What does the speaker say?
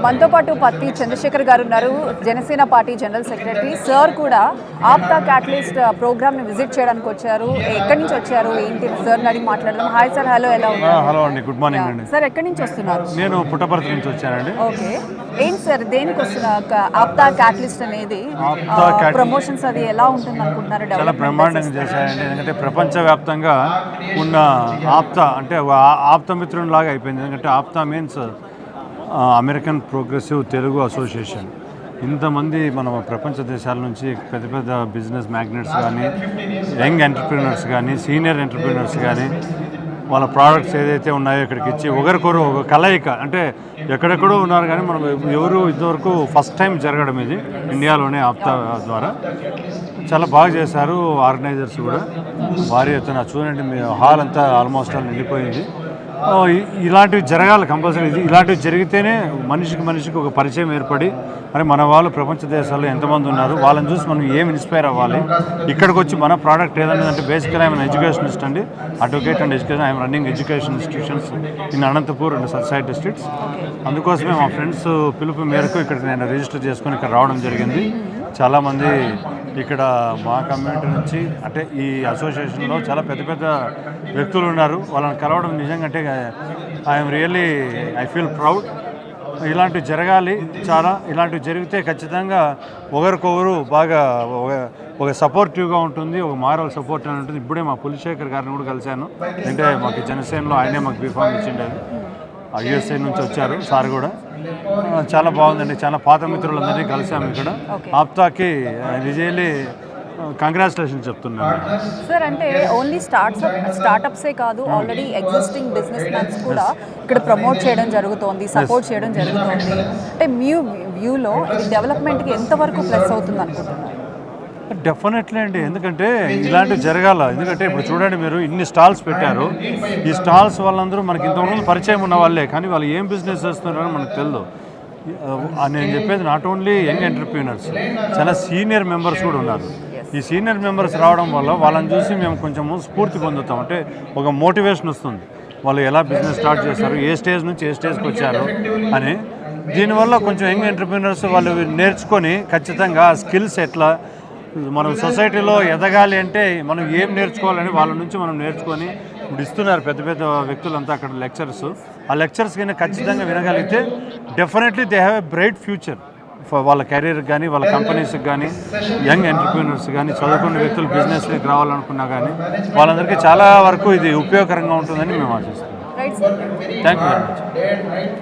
మనతో పాటు పత్తి చంద్రశేఖర్ గారు ఉన్నారు. Janasena party general secretary. Sir కూడా ఆప్తా క్యాటలిస్ట్ ప్రోగ్రామ్ని విజిట్ చేయడానికి వచ్చారు. ఎక్కడి నుంచి వచ్చారు? ఏంటి? సార్ అడిగి మాట్లాడదాం. హాయ్ సార్ హలో ఎలా ఉన్నారు? హలో అండి. గుడ్ మార్నింగ్ అండి. సార్ ఎక్కడి నుంచి వస్తున్నారు? నేను పుట్టపర్తి నుంచి వచ్చానండి. ఓకే. ఏంటి సార్ దేనికి వస్తున్నారు ఆప్తా క్యాటలిస్ట్ అనేది ఆప్తా ప్రమోషన్స్ అది ఎలా ఉంటుంది అనుకుంటున్నారు చాలా బ్రహ్మాండంగా చేశారండి. ఎందుకంటే ప్రపంచవ్యాప్తంగా ఉన్న ఆప్తా అంటే ఒక ఆ- ఆప్తమిత్రుని లాగా అయిపోయింది. ఎందుకంటే APTA means American progressive Telugu association ఇంతమంది మన ప్రపంచ దేశాల నుంచి పెద్ద పెద్ద బిజినెస్ మ్యాగ్నెట్స్ కానీ యంగ్ ఎంటర్ప్రీనర్స్ కానీ సీనియర్ ఎంటర్ప్రీనర్స్ కానీ వాళ్ళ ప్రోడక్ట్స్ ఏదైతే ఉన్నాయో ఇక్కడికి ఇచ్చి ఒకరికొరు ఒక కలయిక అంటే ఎక్కడెక్కడో ఉన్నారు కానీ మనం ఎవరు ఇంతవరకు ఫస్ట్ టైం జరగడం ఇది ఇండియాలోనే ఆప్తా ద్వారా. చాలా బాగా చేశారు ఆర్గనైజర్స్ కూడా. భారీ ఎత్తున చూడండి మీ హాల్ అంతా ఆల్మోస్ట్ ఆల్ నిండిపోయింది. ఇలాంటివి జరగాలి కంపల్సరీ. ఇది ఇలాంటివి జరిగితేనే మనిషికి మనిషికి ఒక పరిచయం ఏర్పడి మరి మన వాళ్ళు ప్రపంచ దేశాల్లో ఎంతమంది ఉన్నారు వాళ్ళని చూసి మనం ఏం ఇన్స్పైర్ అవ్వాలి? ఇక్కడికి వచ్చి మన ప్రోడక్ట్ ఏదైనా అంటే బేసికల్ ఐఎమ్ ఎడ్యుకేషనిస్ట్ అండి. Advocate and education I'm running education institutions in Anantapur and society districts. అందుకోసమే మా ఫ్రెండ్స్ పిలుపు మేరకు ఇక్కడికి నేను రిజిస్టర్ చేసుకొని ఇక్కడ రావడం జరిగింది. చాలామంది ఇక్కడ మా కమ్యూనిటీ నుంచి అంటే ఈ అసోసియేషన్లో చాలా పెద్ద పెద్ద వ్యక్తులు ఉన్నారు. వాళ్ళని కలవడం నిజంగా అంటే I'm really I feel proud ఇలాంటివి జరగాలి చాలా ఇలాంటివి జరిగితే ఖచ్చితంగా ఒకరికొకరు బాగా ఒక ఒక సపోర్టివ్గా ఉంటుంది ఒక మారల్ సపోర్ట్ అని ఉంటుంది. ఇప్పుడే మా పులిశేఖర్ గారిని కూడా కలిశాను. అంటే మాకు జనసేనలో ఆయనే మాకు బీఫామ్ ఇచ్చిండేది. యుఎస్ఏ నుంచి వచ్చారు సార్ కూడా. చాలా బాగుందండి. చాలా పాత మిత్రులందరినీ కలిసాము ఇక్కడ. ఆప్తాకి రిజైలీ కంగ్రాచులేషన్ చెప్తున్నాను. సార్ అంటే ఓన్లీ స్టార్ట్స్ స్టార్టప్సే కాదు ఆల్రెడీ ఎగ్జిస్టింగ్ బిజినెస్ మ్యాన్స్ కూడా ఇక్కడ ప్రమోట్ చేయడం జరుగుతోంది సపోర్ట్ చేయడం జరుగుతోంది. అంటే మీ వ్యూలో ఇది డెవలప్మెంట్కి ఎంతవరకు ప్లస్ అవుతుంది అనుకుంటున్నారు డెఫినెట్లీ అండి. ఎందుకంటే ఇలాంటివి జరగాల. ఎందుకంటే ఇప్పుడు చూడండి మీరు ఇన్ని స్టాల్స్ పెట్టారు. ఈ స్టాల్స్ వాళ్ళందరూ మనకి ఇంతకుముందు పరిచయం ఉన్న వాళ్ళే. కానీ వాళ్ళు ఏం బిజినెస్ చేస్తున్నారని మనకు తెలియదు నేను చెప్పేది నాట్ ఓన్లీ యంగ్ ఎంటర్ప్రీనర్స్ చాలా సీనియర్ మెంబర్స్ కూడా ఉన్నారు. ఈ సీనియర్ మెంబర్స్ రావడం వల్ల వాళ్ళని చూసి మేము కొంచెము స్ఫూర్తి పొందుతాం. అంటే ఒక మోటివేషన్ వస్తుంది. వాళ్ళు ఎలా బిజినెస్ స్టార్ట్ చేశారు ఏ స్టేజ్ నుంచి ఏ స్టేజ్కి వచ్చారు అని. దీనివల్ల కొంచెం యంగ్ ఎంటర్ప్రీనర్స్ వాళ్ళు నేర్చుకొని ఖచ్చితంగా స్కిల్స్ ఎట్లా మనం సొసైటీలో ఎదగాలి అంటే మనం ఏం నేర్చుకోవాలని వాళ్ళ నుంచి మనం నేర్చుకొని ఇప్పుడు ఇస్తున్నారు పెద్ద పెద్ద వ్యక్తులంతా అక్కడ లెక్చర్స్ ఆ లెక్చర్స్ కింద ఖచ్చితంగా వినగలిగితే definitely they have a bright future వాళ్ళ కెరీర్ కానీ వాళ్ళ కంపెనీస్కి కానీ యంగ్ ఎంటర్ప్రీనర్స్ కానీ చదువుకున్న వ్యక్తులు బిజినెస్లోకి రావాలనుకున్నా కానీ వాళ్ళందరికీ చాలా వరకు ఇది ఉపయోగకరంగా ఉంటుందని మేము ఆశిస్తున్నాం. Thank you very much